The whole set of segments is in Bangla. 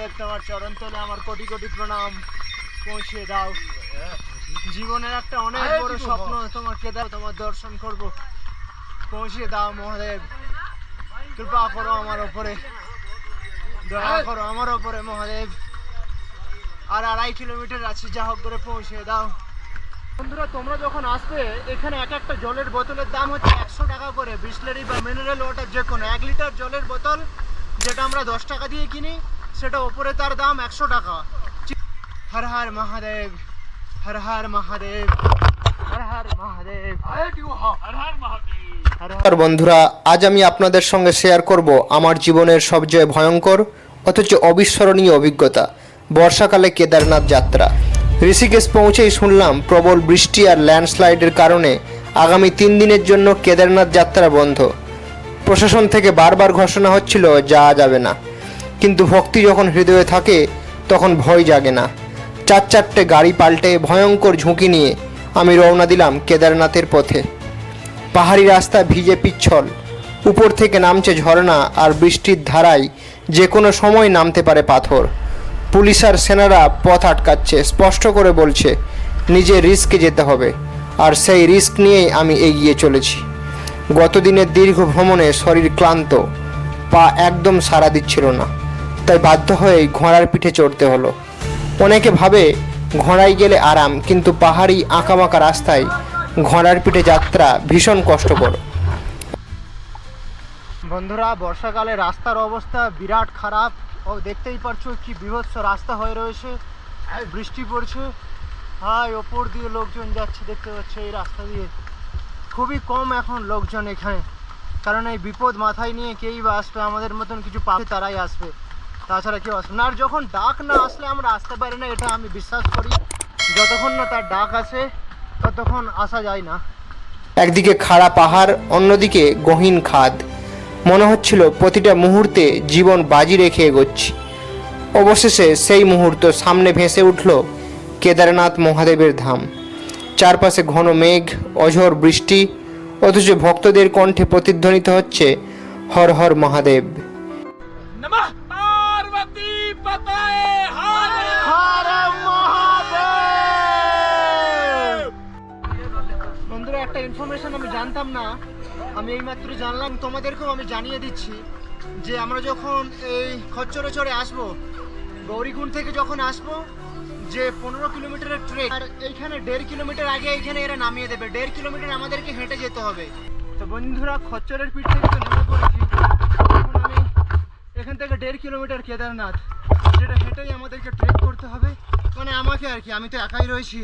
মহাদেব তোমার চরণ তলে আমার কোটি কোটি প্রণাম। পৌঁছে দাও। জীবনের একটা অনেক বড় স্বপ্ন তোমাকে দাও তোমার দর্শন করব। পৌঁছে দাও মহাদেব। কৃপা করো আমার ওপরে। দয়া করো আমার ওপরে মহাদেব। আর আড়াই কিলোমিটার আছে যা হোক করে পৌঁছে দাও। বন্ধুরা তোমরা যখন আসবে এখানে এক একটা জলের বোতলের দাম হচ্ছে একশো টাকা করে। বিসলারি বা মিনারেল ওয়াটার যে কোনো এক লিটার জলের বোতল যেটা আমরা দশ টাকা দিয়ে কিনি সেটা ওপরে তার দাম একশো টাকা। হর হর মহাদেব, হর হর মহাদেব বন্ধুরা, আজ আমি আপনাদের সঙ্গে শেয়ার করব আমার জীবনের সবচেয়ে ভয়ঙ্কর, অথচ অবিস্মরণীয় অভিজ্ঞতা, বর্ষাকালে কেদারনাথ যাত্রা। ঋষিকেশ পৌঁছেই শুনলাম, প্রবল বৃষ্টি আর ল্যান্ডস্লাইডের কারণে আগামী তিন দিনের জন্য কেদারনাথ যাত্রা বন্ধ। প্রশাসন থেকে বারবার ঘোষণা হচ্ছিল, যাওয়া যাবে না। কিন্তু ভক্তি যখন হৃদয়ে থাকে, তখন ভয় জাগে না। চার চারটে গাড়ি পাল্টে ভয়ঙ্কর ঝুঁকি নিয়ে আমি রওনা দিলাম কেদারনাথের পথে। পাহাড়ি রাস্তা ভিজে পিচ্ছল, উপর থেকে নামছে ঝর্ণা আর বৃষ্টির ধারায় যে কোনো সময় নামতে পারে পাথর। পুলিশ আর সেনারা পথ আটকাচ্ছে, স্পষ্ট করে বলছে, নিজে রিস্কে যেতে হবে। আর সেই রিস্ক নিয়েই আমি এগিয়ে চলেছি। গতদিনের দীর্ঘ ভ্রমণে শরীর ক্লান্ত, পা একদম সাড়া দিচ্ছিল না। তাই বাধ্য হয়ে ঘোড়ার পিঠে চড়তে হলো। অনেকে ভাবে ঘোড়ায় গেলে আরাম, কিন্তু পাহাড়ি আঁকাবাঁকা রাস্তায় ঘোড়ার পিঠে যাত্রা ভীষণ কষ্টকর। বন্ধুরা, বর্ষাকালে রাস্তার অবস্থা বিরাট খারাপ। ও, দেখতেই পারছ কি বিভৎস রাস্তা হয়ে রয়েছে। বৃষ্টি পড়ছে। হাই ওপর দিয়ে লোকজন যাচ্ছে, দেখতে পাচ্ছ এই রাস্তা দিয়ে। খুবই কম এখন লোকজন এখানে। কারণ এই বিপদ মাথায় নিয়ে কেই বা আসবে, আমাদের মতন কিছু পাবে তারাই আসবে। তাছাড়া কেউ আসবে না। আর যখন ডাক না আসলে আমরা আসতে পারি না, এটা আমি বিশ্বাস করি। যতক্ষণ না তার ডাক আসে, ততক্ষণ আসা যায় না। একদিকে খাড়া পাহাড়, অন্যদিকে গহীন খাদ। মনে হচ্ছিল প্রতিটা মুহূর্তে জীবন বাজি রেখে এগোচ্ছি। অবশেষে সেই মুহূর্ত সামনে ভেসে উঠল কেদারনাথ মহাদেবের ধাম। চারপাশে ঘন মেঘ, অঝোর বৃষ্টি, অথচ ভক্তদের কণ্ঠে প্রতিধ্বনিত হচ্ছে হর হর মহাদেব। একটা ইনফরমেশন আমি জানতাম না, আমি এইমাত্র জানলাম, তোমাদেরকেও আমি জানিয়ে দিচ্ছি যে আমরা যখন এই খচ্চরে চড়ে আসব, গৌরীকুণ্ড থেকে যখন আসব, যে পনেরো কিলোমিটারের ট্রেক আর এইখানে দেড় কিলোমিটার আগে এইখানে এরা নামিয়ে দেবে, দেড় কিলোমিটার আমাদেরকে হেঁটে যেতে হবে। তো বন্ধুরা, খচ্চরের পিঠ থেকে তো নেমে পড়েছি। এখন আমি এখান থেকে দেড় কিলোমিটার কেদারনাথ, যেটা হেঁটেই আমাদেরকে ট্রেক করতে হবে। মানে আমাকে আর কি, আমি তো একাই রয়েছি।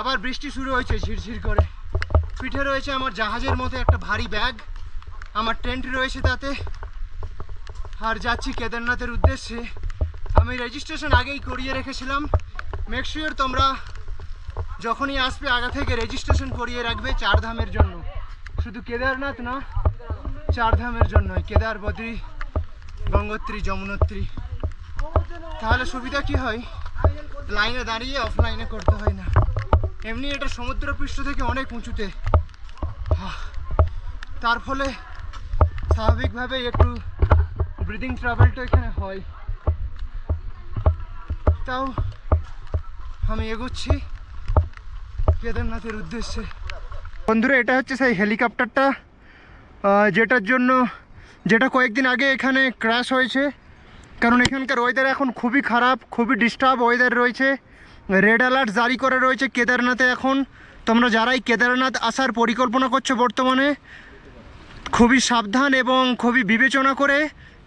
আবার বৃষ্টি শুরু হয়েছে ঝিরঝির করে। পিঠে রয়েছে আমার জাহাজের মতো একটা ভারী ব্যাগ। আমার টেন্ট রয়েছে তাতে। আর যাচ্ছি কেদারনাথের উদ্দেশ্যে। আমি রেজিস্ট্রেশন আগেই করিয়ে রেখেছিলাম। মেক শিওর তোমরা যখনই আসবে আগে থেকে রেজিস্ট্রেশন করিয়ে রাখবে চার ধামের জন্য। শুধু কেদারনাথ না চার ধামের জন্য কেদার, বদ্রী, গঙ্গোত্রী, যমুনোত্রী। তাহলে সুবিধা কি হয়? লাইনে দাঁড়িয়ে অফলাইনে করতে হয় না। এমনি এটা সমুদ্রপৃষ্ঠ থেকে অনেক উঁচুতে। তার ফলে স্বাভাবিকভাবে একটু ব্রিদিং ট্রাভেলটা এখানে হয়। তাও আমি এগোচ্ছি কেদারনাথের উদ্দেশ্যে। বন্ধুরা, এটা হচ্ছে সেই হেলিকপ্টারটা যেটার জন্য, যেটা কয়েকদিন আগে এখানে ক্র্যাশ হয়েছে। কারণ এখানকার ওয়েদার এখন খুবই খারাপ, খুবই ডিস্টার্ব ওয়েদার রয়েছে। রেড অ্যালার্ট জারি করা রয়েছে কেদারনাথে এখন। তোমরা যারাই কেদারনাথ আসার পরিকল্পনা করছ বর্তমানে, খুবই সাবধান এবং খুবই বিবেচনা করে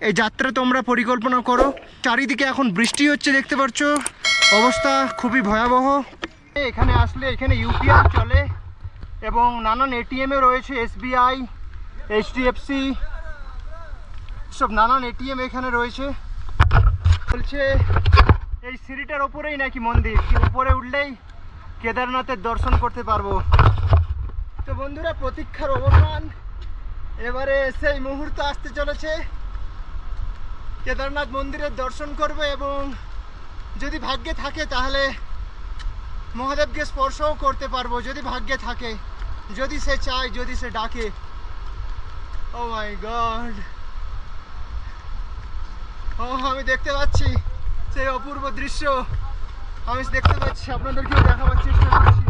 এই যাত্রা তোমরা পরিকল্পনা করো। চারিদিকে এখন বৃষ্টি হচ্ছে, দেখতে পাচ্ছ। অবস্থা খুবই ভয়াবহ। এখানে আসলে এখানে ইউপিআই চলে এবং নানান এটিএমে রয়েছে, এসবিআই, এইচডিএফসি, সব নানান এটিএম এখানে রয়েছে। বলছে, এই সিঁড়িটার ওপরেই নাকি মন্দির উপরে উঠলেই কেদারনাথের দর্শন করতে পারব। তো বন্ধুরা, প্রতীক্ষার অবসান। এবারে সেই মুহূর্ত আসতে চলেছে। কেদারনাথ মন্দিরের দর্শন করবে এবং যদি ভাগ্যে থাকে তাহলে মহাদেবকে স্পর্শও করতে পারব, যদি ভাগ্যে থাকে। যদি সে চায়, যদি সে ডাকে। ও মাই গড। ও, আমি দেখতে পাচ্ছি সেই অপূর্ব দৃশ্য। আমি দেখতে পাচ্ছি, আপনাদেরকেও দেখাবার চেষ্টা করছি।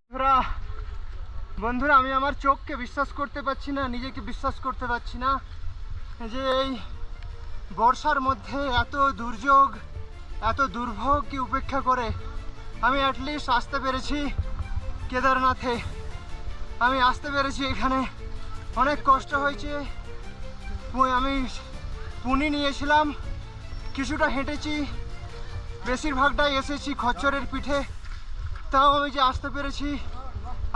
বন্ধুরা বন্ধুরা, আমি আমার চোখকে বিশ্বাস করতে পারছি না, নিজেকে বিশ্বাস করতে পারছি না যে এই বর্ষার মধ্যে এত দুর্যোগ, এত দুর্ভোগকে উপেক্ষা করে। আমি অ্যাটলিস্ট আসতে পেরেছি কেদারনাথে। আমি আসতে পেরেছি এখানে। অনেক কষ্ট হয়েছে। আমি পুনি নিয়েছিলাম। কিছুটা হেঁটেছি। বেশিরভাগটাই এসেছি খচ্চরের পিঠে। তাও আমি যে আসতে পেরেছি,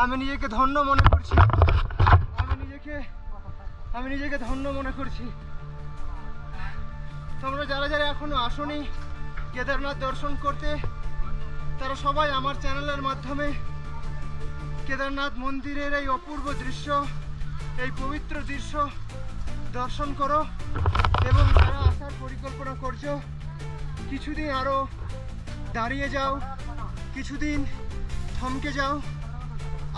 আমি নিজেকে ধন্য মনে করছি। আমি নিজেকে আমি নিজেকে ধন্য মনে করছি। তোমরা যারা যারা এখনও আসনি কেদারনাথ দর্শন করতে, তারা সবাই আমার চ্যানেলের মাধ্যমে কেদারনাথ মন্দিরের এই অপূর্ব দৃশ্য, এই পবিত্র দৃশ্য দর্শন করো এবং যারা আসার পরিকল্পনা করছ? কিছুদিন আরও দাঁড়িয়ে যাও, কিছুদিন থমকে যাও।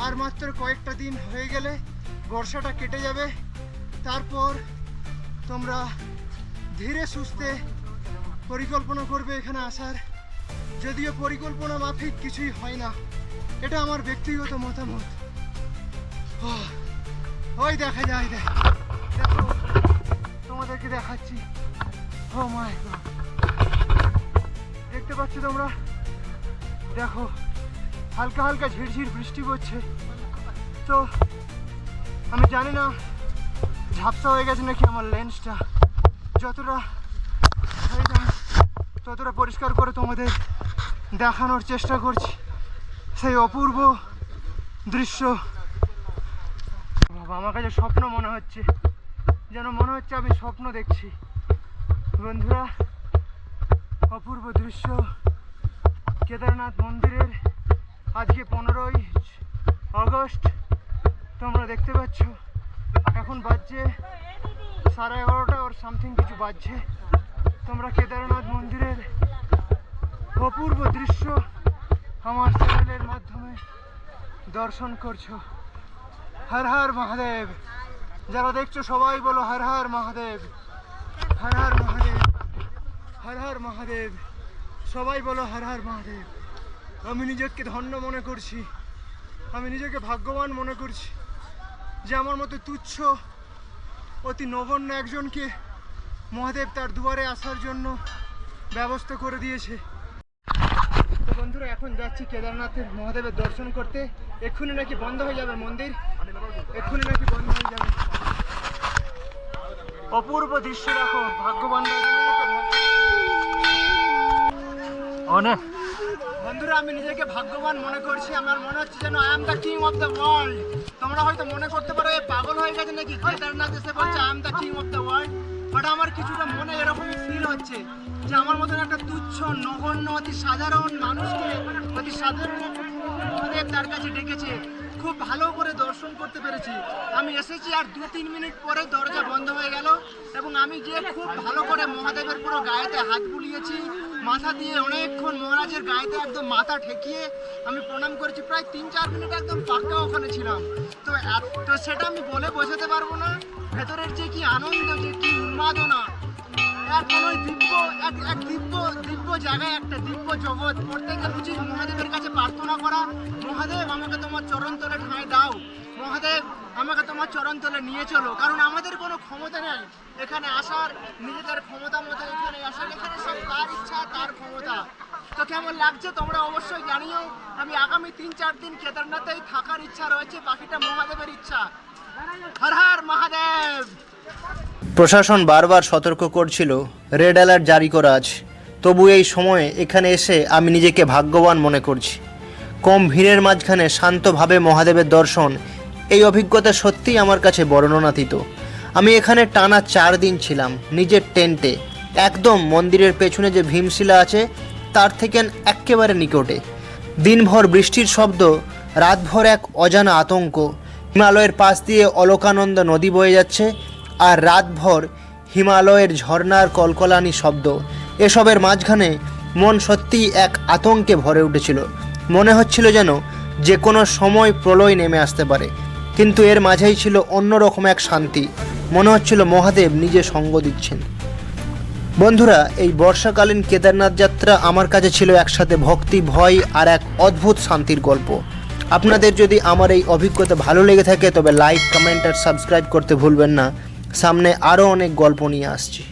আর মাত্র কয়েকটা দিন হয়ে গেলে বর্ষাটা কেটে যাবে। তারপর তোমরা ধীরে সুস্থে পরিকল্পনা করবে এখানে আসার। যদিও পরিকল্পনা মাফিক কিছুই হয় না। এটা আমার ব্যক্তিগত মতামত। ওই দেখা যায় দেখো, তোমাদেরকে দেখাচ্ছি। মাই দেখতে পাচ্ছ তোমরা? দেখো, হালকা হালকা ঝিরঝির বৃষ্টি পড়ছে। তো, আমি জানি না, ঝাপসা হয়ে গেছে নাকি আমার লেন্সটা। যতটা ততটা পরিষ্কার করে তোমাদের দেখানোর চেষ্টা করছি। সেই অপূর্ব দৃশ্য। বাবা, আমার কাছে স্বপ্ন মনে হচ্ছে। যেন মনে হচ্ছে আমি স্বপ্ন দেখছি। বন্ধুরা, অপূর্ব দৃশ্য কেদারনাথ মন্দিরের আজকে পনেরোই আগস্ট। তোমরা দেখতে পাচ্ছ, এখন বাজছে সাড়ে এগারোটা ওর সামথিং কিছু বাজছে। তোমরা কেদারনাথ মন্দিরের অপূর্ব দৃশ্য আমার চ্যানেলের মাধ্যমে দর্শন করছ। হর হর মহাদেব, যারা দেখছ সবাই বলো হর হর মহাদেব। হর হর মহাদেব, হর হর মহাদেব, সবাই বলো হর হর মহাদেব। আমি নিজেকে ধন্য মনে করছি, আমি নিজেকে ভাগ্যবান মনে করছি যে আমার মতো তুচ্ছ, অতি নগণ্য একজনকে মহাদেব তার দুয়ারে আসার জন্য ব্যবস্থা করে দিয়েছে। তো বন্ধুরা, এখন যাচ্ছি কেদারনাথের মহাদেবের দর্শন করতে। এক্ষুনি নাকি বন্ধ হয়ে যাবে মন্দির? এক্ষুনি নাকি বন্ধ হয়ে যাবে। অপূর্ব দৃশ্য দেখো, ভাগ্যবান অনেক বন্ধুরা, আমি নিজেকে ভাগ্যবান মনে করছি। আমার মনে হচ্ছে যেন I am the king of the world তোমরা হয়তো মনে করতে পারো, এ পাগল হয়ে গেছে নাকি? কেদারনাথ এসে বলছে I am the king of the world but আমার কিছুটা মনে এরকমই ফিল হচ্ছে যে আমার মতন একটা তুচ্ছ, নগণ্য, অতি সাধারণ মানুষকে অতি সাধারণ তার কাছে ডেকেছে। খুব ভালো করে দর্শন করতে পেরেছি। আমি এসেছি আর দু তিন মিনিট পরে দরজা বন্ধ হয়ে গেল এবং আমি যে খুব ভালো করে মহাদেবের পুরো গায়েতে হাত বুলিয়েছি, মাথা দিয়ে অনেকক্ষণ মহারাজের গায়েতে একদম মাথা ঠেকিয়ে আমি প্রণাম করেছি। প্রায় তিন চার মিনিট একদম পাক্কা ওখানে ছিলাম। তো তো সেটা আমি বলে বোঝাতে পারব না। ভেতরের যে কি আনন্দ, যে কি উন্মাদনা, এক দিব্য, এক এক দিব্য দিব্য জায়গায় একটা দিব্য জগৎ। উচিত মহাদেবের কাছে প্রার্থনা করা। মহাদেব, আমাকে তোমার চরণ তলে দাও। মহাদেব, আমাকে তোমার চরণ তলে নিয়ে চলো, কারণ আমাদের কোনো ক্ষমতা নেই। এখানে আসার, নিজেদের ক্ষমতা মতো এখানে আসার, এখানে সব তার ইচ্ছা, তার ক্ষমতা। তো কেমন লাগছে তোমরা অবশ্যই জানিও। আমি আগামী তিন চার দিন কেদারনাথেই থাকার ইচ্ছা রয়েছে, বাকিটা মহাদেবের ইচ্ছা। হর হর মহাদেব! প্রশাসন বারবার সতর্ক করছিল, রেড অ্যালার্ট জারি করা আছে তবু এই সময়ে এখানে এসে আমি নিজেকে ভাগ্যবান মনে করছি। কম ভিড়ের মাঝখানে শান্তভাবে মহাদেবের দর্শন এই অভিজ্ঞতা সত্যিই আমার কাছে বর্ণনাতীত। আমি এখানে টানা চার দিন ছিলাম, নিজের টেন্টে। একদম মন্দিরের পেছনে যে ভীমশিলা আছে, তার থেকে একেবারে নিকটে। দিনভর বৃষ্টির শব্দ, রাতভর এক অজানা আতঙ্ক। হিমালয়ের পাশ দিয়ে অলকানন্দ নদী বয়ে যাচ্ছে আর রাতভর হিমালয়ের ঝর্ণার কলকলানি শব্দ। এসবের মাঝখানে মন সত্যিই এক আতঙ্কে ভরে উঠেছিল। মনে হচ্ছিল যেন যে কোনো সময় প্রলয় নেমে আসতে পারে। কিন্তু এর মাঝেই ছিল অন্যরকম এক শান্তি। মনে হচ্ছিল মহাদেব নিজে সঙ্গ দিচ্ছেন। বন্ধুরা, এই বর্ষাকালীন কেদারনাথ যাত্রা আমার কাছে ছিল একসাথে ভক্তি, ভয় আর এক অদ্ভুত শান্তির গল্প। আপনাদের যদি আমার এই অভিজ্ঞতা ভালো লেগে থাকে, তবে লাইক কমেন্ট আর সাবস্ক্রাইব করতে ভুলবেন না। সামনে আরও অনেক গল্প নিয়ে আসছি।